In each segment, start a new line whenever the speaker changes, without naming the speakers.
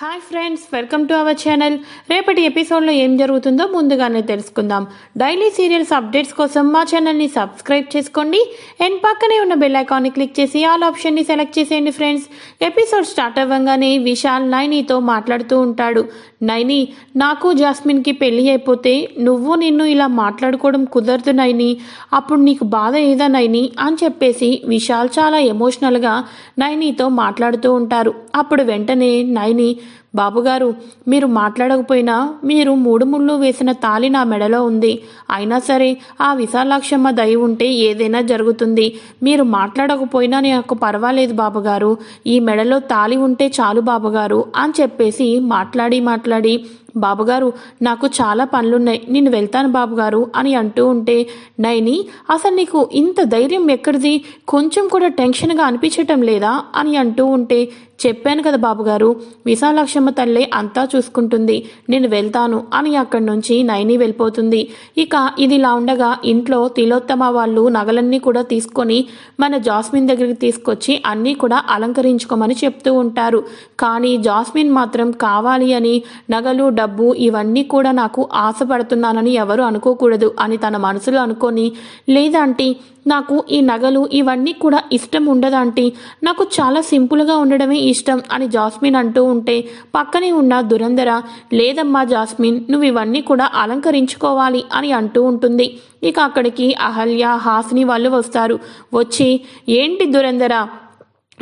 Hi friends welcome to our channel. రేపటి ఎపిసోడ్లో ఏం జరుగుతుందో ముందుగానే తెలుసుకుందాం. డైలీ సీరియల్స్ అప్డేట్స్ కోసం మా ఛానల్ని సబ్స్క్రైబ్ చేసుకోండి. అండ్ పక్కనే ఉన్న బెల్ ఐకాన్ని క్లిక్ చేసి ఆల్ ఆప్షన్ని సెలెక్ట్ చేసేయండి ఫ్రెండ్స్. ఎపిసోడ్ స్టార్ట్ అవ్వగానే విశాల్ నైనీతో మాట్లాడుతూ ఉంటాడు. నైని నాకు జాస్మిన్కి పెళ్ళి అయిపోతే నువ్వు నిన్ను ఇలా మాట్లాడుకోవడం కుదరదు నైని. అప్పుడు నీకు బాధ ఏదా నైని? అని చెప్పేసి విశాల్ చాలా ఎమోషనల్గా నైనీతో మాట్లాడుతూ ఉంటారు. అప్పుడు వెంటనే నైని బాబుగారు మీరు మాట్లాడకపోయినా మీరు మూడు ముళ్ళు వేసిన తాలి నా మెడలో ఉంది. అయినా సరే ఆ విశాలాక్షమ్మ దయ ఉంటే ఏదైనా జరుగుతుంది. మీరు మాట్లాడకపోయినా నాకు పర్వాలేదు బాబుగారు. ఈ మెడలో తాలి ఉంటే చాలు బాబుగారు అని చెప్పేసి మాట్లాడి మాట్లాడి బాబుగారు నాకు చాలా పనులున్నాయి. నేను వెళ్తాను బాబుగారు అని అంటూ ఉంటే నైని అసలు నీకు ఇంత ధైర్యం ఎక్కడిది? కొంచెం కూడా టెన్షన్గా అనిపించటం లేదా? అని అంటూ ఉంటే చెప్పాను కదా బాబుగారు విశాలాక్షమ్మ తల్లి అంతా చూసుకుంటుంది. నేను వెళ్తాను అని అక్కడి నుంచి నైని వెళ్ళిపోతుంది. ఇక ఇది ఇలా ఉండగా ఇంట్లో తిలోత్తమ వాళ్ళు నగలన్నీ కూడా తీసుకొని మన జాస్మిన్ దగ్గరికి తీసుకొచ్చి అన్నీ కూడా అలంకరించుకోమని చెప్తూ ఉంటారు. కానీ జాస్మిన్ మాత్రం కావాలి అని నగలు డబ్బు ఇవన్నీ కూడా నాకు ఆశపడుతున్నానని ఎవరు అనుకోకూడదు అని తన మనసులో అనుకొని లేదంటే నాకు ఈ నగలు ఇవన్నీ కూడా ఇష్టం ఉండదంటే నాకు చాలా సింపుల్గా ఉండడమే ఇష్టం అని జాస్మిన్ అంటూ ఉంటే పక్కనే ఉన్న దురంధర లేదమ్మా జాస్మిన్ నువ్వు ఇవన్నీ కూడా అలంకరించుకోవాలి అని అంటూ ఉంటుంది. ఇక అక్కడికి అహల్య హాసిని వాళ్ళు వస్తారు. వచ్చి ఏంటి దురంధర?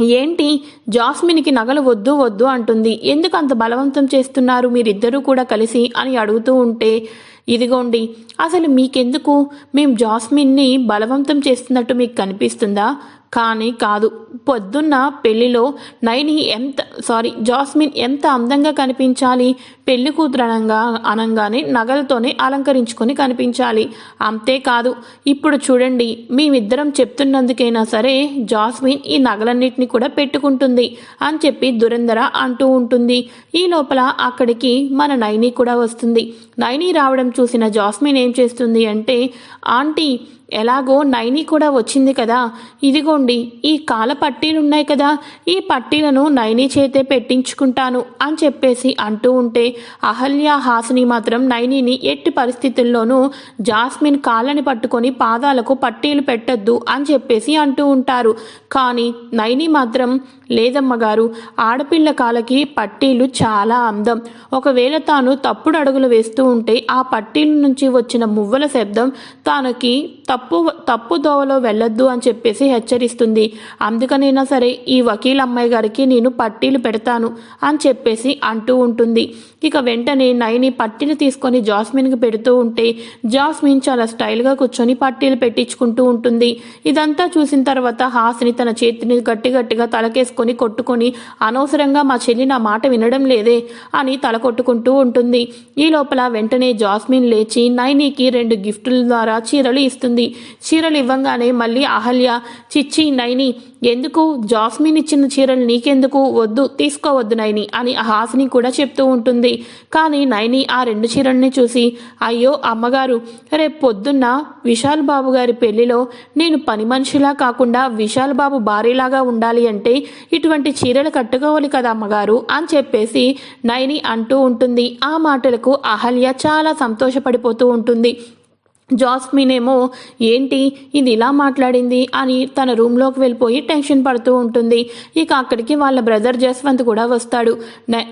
ఏంటి? జాస్మిన్కి నగలు వద్దు వద్దు అంటుంది. ఎందుకు అంత బలవంతం చేస్తున్నారు మీరిద్దరూ కూడా కలిసి? అని అడుగుతూ ఉంటే ఇదిగోండి అసలు మీకెందుకు? మేము జాస్మిన్ని బలవంతం చేస్తున్నట్టు మీకు కనిపిస్తుందా? కానీ కాదు పొద్దున్న పెళ్ళిలో నైని ఎంత సారీ జాస్మిన్ ఎంత అందంగా కనిపించాలి? పెళ్ళి కూతురనంగా అనంగానే నగలతోనే అలంకరించుకొని కనిపించాలి. అంతేకాదు ఇప్పుడు చూడండి మేమిద్దరం చెప్తున్నందుకైనా సరే జాస్మిన్ ఈ నగలన్నిటిని కూడా పెట్టుకుంటుంది అని చెప్పి దురంధర అంటూ ఉంటుంది. ఈ లోపల అక్కడికి మన నైని కూడా వస్తుంది. నైని రావడం చూసిన జాస్మిన్ ఏం చేస్తుంది అంటే ఆంటీ ఎలాగో నైని కూడా వచ్చింది కదా. ఇదిగోండి ఈ కాల పట్టీలు ఉన్నాయి కదా. ఈ పట్టీలను నైని చేతే పెట్టించుకుంటాను అని చెప్పేసి అంటూ ఉంటే అహల్య హాసిని మాత్రం నైనిని ఎట్టి పరిస్థితుల్లోనూ జాస్మిన్ కాళ్ళని పట్టుకొని పాదాలకు పట్టీలు పెట్టద్దు అని చెప్పేసి అంటూ ఉంటారు. కానీ నైని మాత్రం లేదమ్మ గారు ఆడపిల్ల కాలకి పట్టీలు చాలా అందం. ఒకవేళ తాను తప్పుడు అడుగులు వేస్తూ ఉంటే ఆ పట్టీల నుంచి వచ్చిన మువ్వల శబ్దం తనకి తప్పు తప్పు దోవలో వెళ్ళొద్దు అని చెప్పేసి హెచ్చరిస్తుంది. అందుకనైనా సరే ఈ వకీల్ అమ్మాయి గారికి నేను పట్టీలు పెడతాను అని చెప్పేసి అంటూ ఉంటుంది. ఇక వెంటనే నైని పట్టీలు తీసుకొని జాస్మిన్కి పెడుతూ ఉంటే జాస్మిన్ చాలా స్టైల్గా కూర్చొని పట్టీలు పెట్టించుకుంటూ ఉంటుంది. ఇదంతా చూసిన తర్వాత హాసిని తన చేతిని గట్టి గట్టిగా తలకేసుకొని కొట్టుకొని అనవసరంగా మా చెల్లి నా మాట వినడం లేదే అని తల కొట్టుకుంటూ ఉంటుంది. ఈ లోపల వెంటనే జాస్మిన్ లేచి నయనికి రెండు గిఫ్టుల ద్వారా చీరలు ఇస్తుంది. చీరలు ఇవ్వంగానే మళ్ళీ అహల్య చిచ్చి నైని ఎందుకు? జాస్మిన్ ఇచ్చిన చీరలు నీకెందుకు? వద్దు తీసుకోవద్దు నైని అని హాసిని కూడా చెప్తూ ఉంటుంది. కానీ నైని ఆ రెండు చీరల్ని చూసి అయ్యో అమ్మగారు రేపు పొద్దున్న విశాల్ బాబు గారి పెళ్ళిలో నేను పని మనిషిలా కాకుండా విశాల్ బాబు భార్యలాగా ఉండాలి అంటే ఇటువంటి చీరలు కట్టుకోవాలి కదా అమ్మగారు అని చెప్పేసి నైని అంటూ ఉంటుంది. ఆ మాటలకు అహల్య చాలా సంతోషపడిపోతూ ఉంటుంది. జాస్మిన్ ఏమో ఏంటి? ఇది ఇలా మాట్లాడింది? అని తన రూమ్లోకి వెళ్ళిపోయి టెన్షన్ పడుతూ ఉంటుంది. ఇక అక్కడికి వాళ్ళ బ్రదర్ జస్వంత్ కూడా వస్తాడు.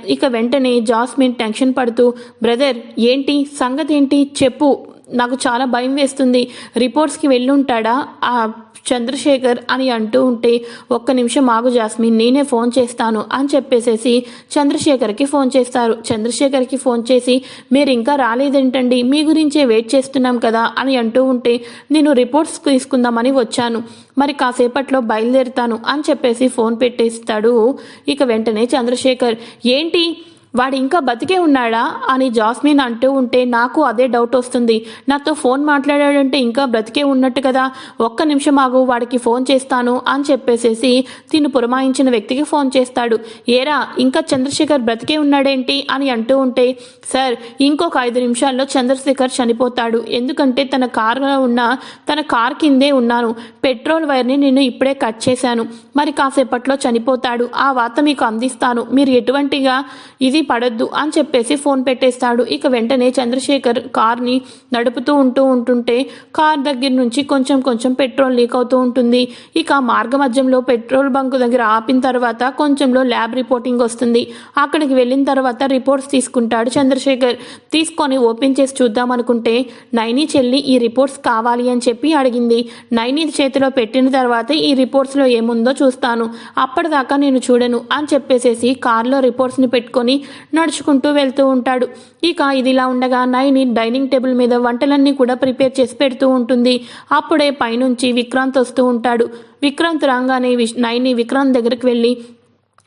ఇక వెంటనే జాస్మిన్ టెన్షన్ పడుతూ బ్రదర్ ఏంటి? సంగతి ఏంటి చెప్పు. నాకు చాలా భయం వేస్తుంది. రిపోర్ట్స్కి వెళ్ళుంటాడా? ఆ చంద్రశేఖర్ అని అంటూ ఉంటే ఒక్క నిమిషం ఆగు జాస్మిన్ నేనే ఫోన్ చేస్తాను అని చెప్పేసేసి చంద్రశేఖర్కి ఫోన్ చేస్తారు. చంద్రశేఖర్కి ఫోన్ చేసి మీరు ఇంకా రాలేదేంటండి? మీ గురించే వెయిట్ చేస్తున్నాం కదా అని అంటూ ఉంటే నేను రిపోర్ట్స్ తీసుకుందామని వచ్చాను. మరి కాసేపట్లో బయలుదేరుతాను అని చెప్పేసి ఫోన్ పెట్టేస్తాడు ఇక వెంటనే చంద్రశేఖర్. ఏంటి? వాడు ఇంకా బతికే ఉన్నాడా? అని జాస్మిన్ అంటూ ఉంటే నాకు అదే డౌట్ వస్తుంది. నాతో ఫోన్ మాట్లాడాడంటే ఇంకా బ్రతికే ఉన్నట్టు కదా. ఒక్క నిమిషం ఆగు వాడికి ఫోన్ చేస్తాను అని చెప్పేసేసి తిను పురమాయించిన వ్యక్తికి ఫోన్ చేస్తాడు. ఏరా ఇంకా చంద్రశేఖర్ బ్రతికే ఉన్నాడేంటి? అని అంటూ ఉంటే సార్ ఇంకొక ఐదు నిమిషాల్లో చంద్రశేఖర్ చనిపోతాడు. ఎందుకంటే తన కారులో ఉన్న తన కార్ కిందే ఉన్నాను. పెట్రోల్ వైర్ని నేను ఇప్పుడే కట్ చేశాను. మరి కాసేపట్లో చనిపోతాడు. ఆ వార్త మీకు అందిస్తాను. మీరు ఎటువంటిగా? ఇది పడొద్దు అని చెప్పేసి ఫోన్ పెట్టేస్తాడు. ఇక వెంటనే చంద్రశేఖర్ కార్ని నడుపుతూ ఉంటూ ఉంటుంటే కార్ దగ్గర నుంచి కొంచెం కొంచెం పెట్రోల్ లీక్ అవుతూ ఉంటుంది. ఇక మార్గ మధ్యంలో పెట్రోల్ బంక్ దగ్గర ఆపిన తర్వాత కొంచెంలో ల్యాబ్ రిపోర్టింగ్ వస్తుంది. అక్కడికి వెళ్ళిన తర్వాత రిపోర్ట్స్ తీసుకుంటాడు చంద్రశేఖర్. తీసుకొని ఓపెన్ చేసి చూద్దాం అనుకుంటే నైని చెల్లి ఈ రిపోర్ట్స్ కావాలి అని చెప్పి అడిగింది. నైని చేతిలో పెట్టిన తర్వాత ఈ రిపోర్ట్స్లో ఏముందో చూస్తాను. అప్పటిదాకా నేను చూడను అని చెప్పేసేసి కార్లో రిపోర్ట్స్ని పెట్టుకొని నడుచుకుంటూ వెళ్తూ ఉంటాడు. ఇక ఇదిలా ఉండగా నైని డైనింగ్ టేబుల్ మీద వంటలన్నీ కూడా ప్రిపేర్ చేసి పెడుతూ ఉంటుంది. అప్పుడే పైనుంచి విక్రాంత్ వస్తూ ఉంటాడు. విక్రాంత్ రాగానే విష్- నైని విక్రాంత్ దగ్గరికి వెళ్ళి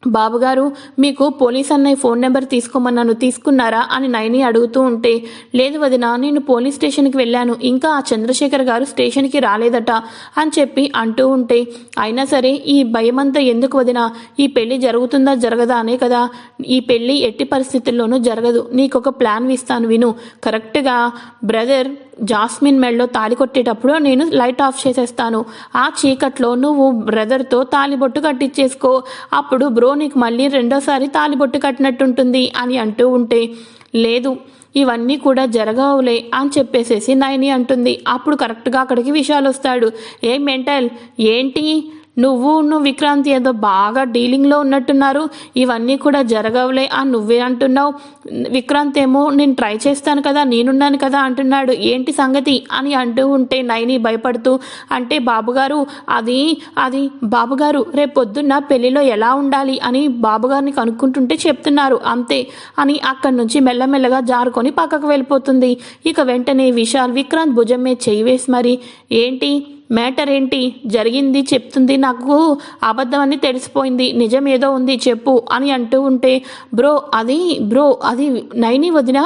బాబుగారు మీకు పోలీస్ అన్నయ్య ఫోన్ నెంబర్ తీసుకోమన్నాను తీసుకున్నారా అని నయని అడుగుతూ ఉంటే లేదు వదిన నేను పోలీస్ స్టేషన్కి వెళ్ళాను. ఇంకా ఆ చంద్రశేఖర్ గారు స్టేషన్కి రాలేదట అని చెప్పి అంటూ ఉంటే అయినా సరే ఈ భయమంతా ఎందుకు వదిన? ఈ పెళ్ళి జరుగుతుందా జరగదా అనే కదా. ఈ పెళ్ళి ఎట్టి పరిస్థితుల్లోనూ జరగదు. నీకొక ప్లాన్ ఇస్తాను విను. కరెక్ట్గా బ్రదర్ జాస్మిన్ మెడలో తాళి కొట్టేటప్పుడు నేను లైట్ ఆఫ్ చేసేస్తాను. ఆ చీకట్లో నువ్వు బ్రదర్తో తాలిబొట్టు కట్టించేసుకో అప్పుడు బ్రో నీకు మళ్ళీ రెండోసారి తాలిబొట్టు కట్టినట్టుంటుంది అని అంటూ ఉంటే లేదు ఇవన్నీ కూడా జరగవులే అని చెప్పేసేసి నైని అంటుంది. అప్పుడు కరెక్ట్గా అక్కడికి విషయాలు వస్తాడు. ఏ మెంటల్ ఏంటి? నువ్వు నువ్వు విక్రాంతి ఏదో బాగా డీలింగ్లో ఉన్నట్టున్నారు. ఇవన్నీ కూడా జరగవులే అని నువ్వే అంటున్నావు. విక్రాంత్ ఏమో నేను ట్రై చేస్తాను కదా నేనున్నాను కదా అంటున్నాడు. ఏంటి సంగతి? అని అంటూ ఉంటే నైని భయపడుతూ అంటే బాబుగారు అది అది బాబుగారు రేపు పొద్దున్న పెళ్ళిలో ఎలా ఉండాలి? అని బాబుగారిని కనుక్కుంటుంటే చెప్తున్నారు. అంతే అని అక్కడి నుంచి మెల్లమెల్లగా జారుకొని పక్కకు వెళ్ళిపోతుంది. ఇక వెంటనే విశాల్ విక్రాంత్ భుజం మీద చేయి వేసి మరి ఏంటి? మ్యాటర్ ఏంటి? జరిగింది చెప్తుంది నాకు అబద్ధం అని తెలిసిపోయింది నిజం ఏదో ఉంది చెప్పు అని అంటూ ఉంటే బ్రో అది బ్రో అది నైని వదిన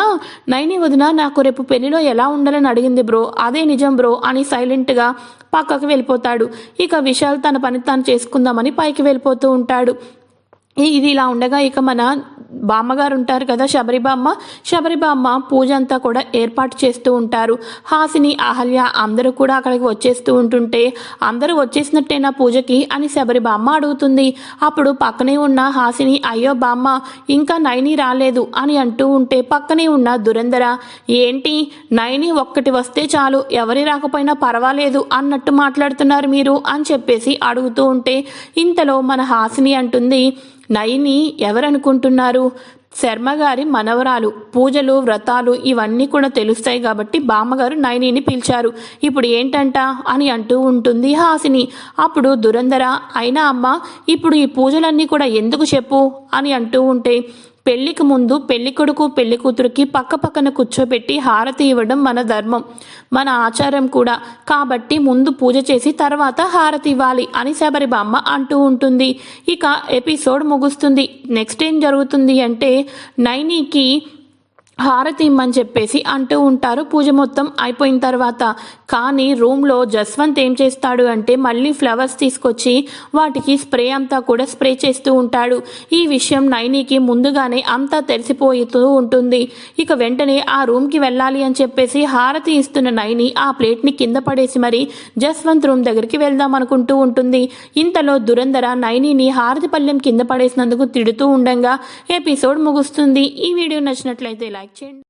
నైని వదిన నాకు రేపు పెళ్ళిలో ఎలా ఉండాలని అడిగింది బ్రో అదే నిజం బ్రో అని సైలెంట్గా పక్కకు వెళ్ళిపోతాడు. ఇక విశాల్ తన పని తాను చేసుకుందామని పైకి వెళ్ళిపోతూ ఉంటాడు. ఇది ఇలా ఉండగా ఇక మన బామ్మగారు ఉంటారు కదా శబరిబామ్మ? శబరిబామ్మ పూజ అంతా కూడా ఏర్పాటు చేస్తూ ఉంటారు. హాసిని అహల్య అందరూ కూడా అక్కడికి వచ్చేస్తూ ఉంటుంటే అందరూ వచ్చేసినట్టేనా పూజకి అని శబరిబామ్మ అడుగుతుంది. అప్పుడు పక్కనే ఉన్న హాసిని అయ్యో బామ్మ ఇంకా నైని రాలేదు అని అంటూ ఉంటే పక్కనే ఉన్న దురంధర ఏంటి నైని ఒక్కటి వస్తే చాలు ఎవరి రాకపోయినా పర్వాలేదు అన్నట్టు మాట్లాడుతున్నారు మీరు అని చెప్పేసి అడుగుతూ ఉంటే ఇంతలో మన హాసిని అంటుంది నయని ఎవరనుకుంటున్నారు? శర్మ గారి మనవరాలు పూజలు వ్రతాలు ఇవన్నీ కూడా తెలుస్తాయి కాబట్టి బామ్మగారు నయనిని పిలిచారు. ఇప్పుడు ఏంటంట? అని అంటూ ఉంటుంది హాసిని. అప్పుడు దురంధర అయినా అమ్మ ఇప్పుడు ఈ పూజలన్నీ కూడా ఎందుకు చెప్పు? అని అంటూ ఉంటే పెళ్ళికి ముందు పెళ్ళి కొడుకు పెళ్ళి కూతురికి పక్క పక్కన కూర్చోబెట్టి హారతి ఇవ్వడం మన ధర్మం మన ఆచారం కూడా. కాబట్టి ముందు పూజ చేసి తర్వాత హారతి ఇవ్వాలి అని శబరిబామ్మ అంటూ ఉంటుంది. ఇక ఎపిసోడ్ ముగుస్తుంది. నెక్స్ట్ ఏం జరుగుతుంది అంటే నైనీకి హారతి ఇమ్మని చెప్పేసి అంటూ ఉంటారు. పూజ మొత్తం అయిపోయిన తర్వాత కానీ రూమ్లో జస్వంత్ ఏం చేస్తాడు అంటే మళ్ళీ ఫ్లవర్స్ తీసుకొచ్చి వాటికి స్ప్రే అంతా కూడా స్ప్రే చేస్తూ ఉంటాడు. ఈ విషయం నైనికి ముందుగానే అంతా తెలిసిపోతూ ఉంటుంది. ఇక వెంటనే ఆ రూమ్కి వెళ్ళాలి అని చెప్పేసి హారతి ఇస్తున్న నైని ఆ ప్లేట్ని కింద పడేసి మరి జస్వంత్ రూమ్ దగ్గరికి వెళ్దాం అనుకుంటూ ఉంటుంది. ఇంతలో దురంధర నైనిని హారతి పల్లెం కింద పడేసినందుకు తిడుతూ ఉండగా ఎపిసోడ్ ముగుస్తుంది. ఈ వీడియో నచ్చినట్లయితే లైక్ mentioned